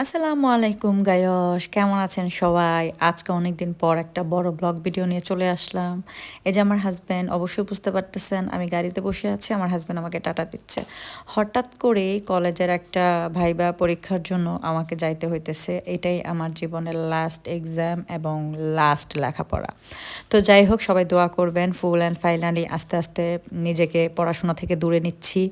আসসালামু আলাইকুম গায়স, কেমন আছেন সবাই? আজকে অনেক দিন পর একটা বড় ব্লগ ভিডিও নিয়ে চলে আসলাম। এই যে আমার হাজব্যান্ড অবশ্যই বুঝতে পারতেছেন, আমি গাড়িতে বসে আছি, আমার হাজব্যান্ড আমাকে টাটা দিচ্ছে। হঠাৎ করে কলেজের একটা ভাইবা পরীক্ষার জন্য আমাকে যাইতে হইতেছে। এটাই আমার জীবনের লাস্ট এক্সাম এবং লাস্ট লেখাপড়া। তো যাই হোক, সবাই দোয়া করবেন ফুল অ্যান্ড ফাইনালি আস্তে আস্তে নিজেকে পড়াশোনা থেকে দূরে নিচ্ছি।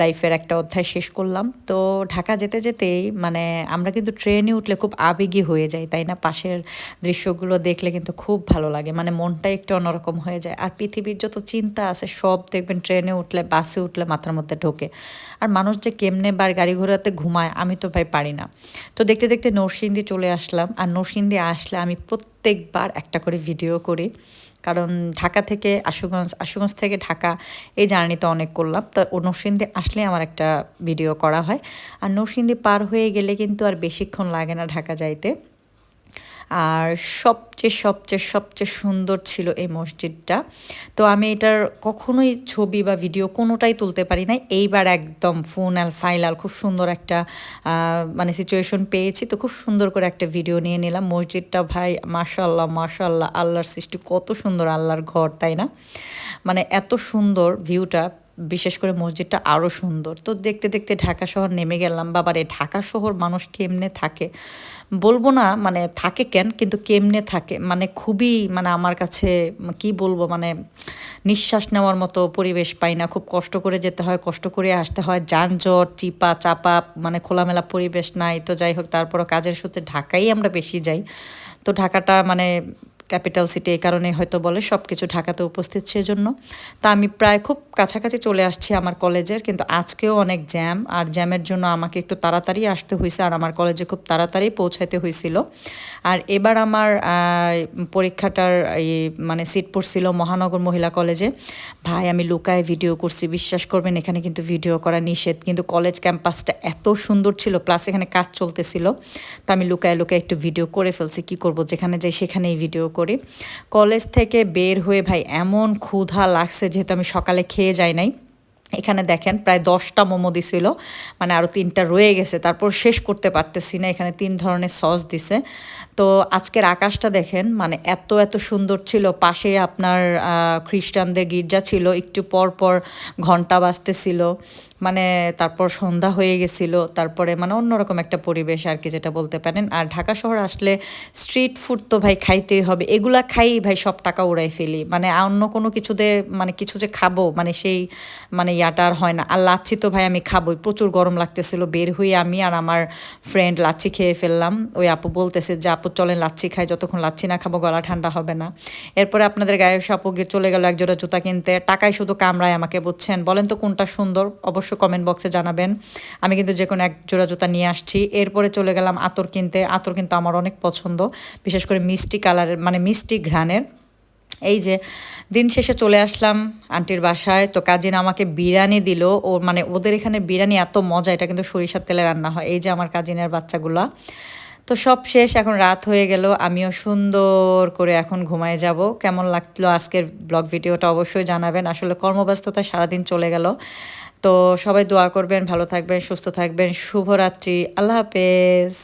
লাইফের একটা অধ্যায় শেষ করলাম। তো ঢাকা যেতে যেতেই মানে আমরা কিন্তু ট্রেনে উঠলে খুব আবেগী হয়ে যাই, তাই না? পাশের দৃশ্যগুলো দেখলে কিন্তু খুব ভালো লাগে মানে মনটা একটু অন্যরকম হয়ে যায়। আর পৃথিবীর যত চিন্তা আছে, সব দেখবেন ট্রেনে উঠলে বাসে উঠলে মাথার মধ্যে ঢোকে। আর মানুষ যে কেমনে বার গাড়ি ঘোড়াতে ঘুমায়, আমি তো ভাই পারি না। তো দেখতে দেখতে নরসিংদী চলে আসলাম, আর নরসিংদী আসলে আমি প্রত্যেকবার একটা করে ভিডিও করি। কারণ ঢাকা থেকে আশুগঞ্জ আশুগঞ্জ থেকে ঢাকা এই জার্নিতে অনেক করলাম। তো ও নরসিংদী আসলে আমার একটা ভিডিও করা হয়। আর নরসিংদী পার হয়ে গেলে কিন্তু আর বেশিক্ষণ লাগে না ঢাকা যাইতে। আর সবচেয়ে সবচেয়ে সবচেয়ে সুন্দর ছিল এই মসজিদটা। তো আমি এটার কখনোই ছবি বা ভিডিও কোনোটাই তুলতে পারি নাই। এইবার একদম ফোন আল ফাইলাল খুব সুন্দর একটা মানে সিচুয়েশন পেয়েছি। তো খুব সুন্দর করে একটা ভিডিও নিয়ে নিলাম। মসজিদটা ভাই মাশাল্লাহ মাশাল্লাহ আল্লাহর সৃষ্টি। কত সুন্দর আল্লাহর ঘর, তাই না? মানে এত সুন্দর ভিউটা বিশেষ করে মসজিদটা আরও সুন্দর। তো দেখতে দেখতে ঢাকা শহর নেমে গেলাম। বাবারে, ঢাকা শহর মানুষ কেমনে থাকে? বলব না মানে থাকে কেন, কিন্তু কেমনে থাকে? মানে খুবই মানে আমার কাছে, কি বলব মানে নিঃশ্বাস নেওয়ার মতো পরিবেশ পাই না। খুব কষ্ট করে যেতে হয়, কষ্ট করে আসতে হয়। যানজট, চিপা, চাপা মানে খোলামেলা পরিবেশ নাই। তো যাই হোক, তারপরও কাজের সূত্রে ঢাকাই আমরা বেশি যাই। তো ঢাকাটা মানে ক্যাপিটাল সিটি এই কারণে হয়তো বলে সব কিছু ঢাকাতে উপস্থিত সেজন্য। তা আমি প্রায় খুব কাছাকাছি চলে আসছি আমার কলেজের, কিন্তু আজকেও অনেক জ্যাম, আর জ্যামের জন্য আমাকে একটু তাড়াতাড়ি আসতে হয়েছে আর আমার কলেজে খুব তাড়াতাড়ি পৌঁছাতে হয়েছিল আর এবার আমার পরীক্ষাটার এই মানে সিট পড়ছিল মহানগর মহিলা কলেজে। ভাই, আমি লুকায় ভিডিও করছি, বিশ্বাস করবেন, এখানে কিন্তু ভিডিও করা নিষেধ, কিন্তু কলেজ ক্যাম্পাসটা এত সুন্দর ছিল, প্লাস এখানে কাজ চলতেছিল। তো আমি লুকায় লুকায় একটু ভিডিও করে ফেলছি, কি করব, যেখানে যাই সেখানেই ভিডিও করি কলেজ থেকে বের হয়ে ভাই এমন ক্ষুধা লাগছে যেহেতু আমি সকালে খেয়ে যাই নাই। এখানে দেখেন প্রায় দশটা মোমো দিছিল মানে আরও তিনটা রয়ে গেছে, তারপর শেষ করতে পারতেছি না, এখানে তিন ধরনের সস দিছে। তো আজকের আকাশটা দেখেন মানে এত এত সুন্দর ছিল, পাশে আপনার খ্রিস্টানদের গির্জা ছিল, একটু পর পর ঘণ্টা বাজতেছিল। মানে তারপর সন্ধ্যা হয়ে গেছিল, তারপরে মানে অন্যরকম একটা পরিবেশ আর কি যেটা বলতে পারেন। আর ঢাকা শহর আসলে স্ট্রিট ফুড তো ভাই খাইতেই হবে, এগুলা খাই ভাই সব টাকা উড়াই ফেলি। মানে অন্য কোনো কিছুতে মানে কিছু যে খাব মানে সেই মানে ইয়াটা আর হয় না। আর লাচ্ছি তো ভাই আমি খাবোই, প্রচুর গরম লাগতেছিল, বের হয়ে আমি আর আমার ফ্রেন্ড লাচ্ছি খেয়ে ফেললাম। ওই আপু বলতেছে যে, আপু চলেন লাচ্ছি খাই, যতক্ষণ লাচ্ছি না খাব গলা ঠান্ডা হবে না। এরপরে আপনাদের গায়ে গিয়ে চলে গেল একজোড়া জুতা কিনতে। টাকায় শুধু কামড়ায় আমাকে, বুঝছেন? বলেন তো কোনটা সুন্দর? অবশ্য কমেন্ট বক্সে জানাবেন। আমি কিন্তু যে কোনো এক জোড়া জুতা নিয়ে আসছি। এরপরে চলে গেলাম আতর কিনতে। আতর কিন্তু আমার অনেক পছন্দ। বিশেষ করে মিষ্টি কালারের মানে মিষ্টি ঘ্রাণের। এই যে, দিন শেষে চলে আসলাম আন্টির বাসায়। তো কাজিন আমাকে বিরিয়ানি দিল। ও মানে ওদের এখানে বিরিয়ানি এত মজা, এটা কিন্তু সরিষার তেলে রান্না হয়। এই যে আমার কাজিনের বাচ্চাগুলা। তো সব শেষ, এখন রাত হয়ে গেল, আমিও সুন্দর করে এখন ঘুমায় যাব। কেমন লাগল আজকের ব্লগ ভিডিওটা অবশ্যই জানাবেন। আসলে কর্মব্যস্ততা সারাদিন চলে গেল। তো সবাই দোয়া করবেন, ভালো থাকবেন, সুস্থ থাকবেন। শুভরাত্রি, আল্লাহ হাফেজ।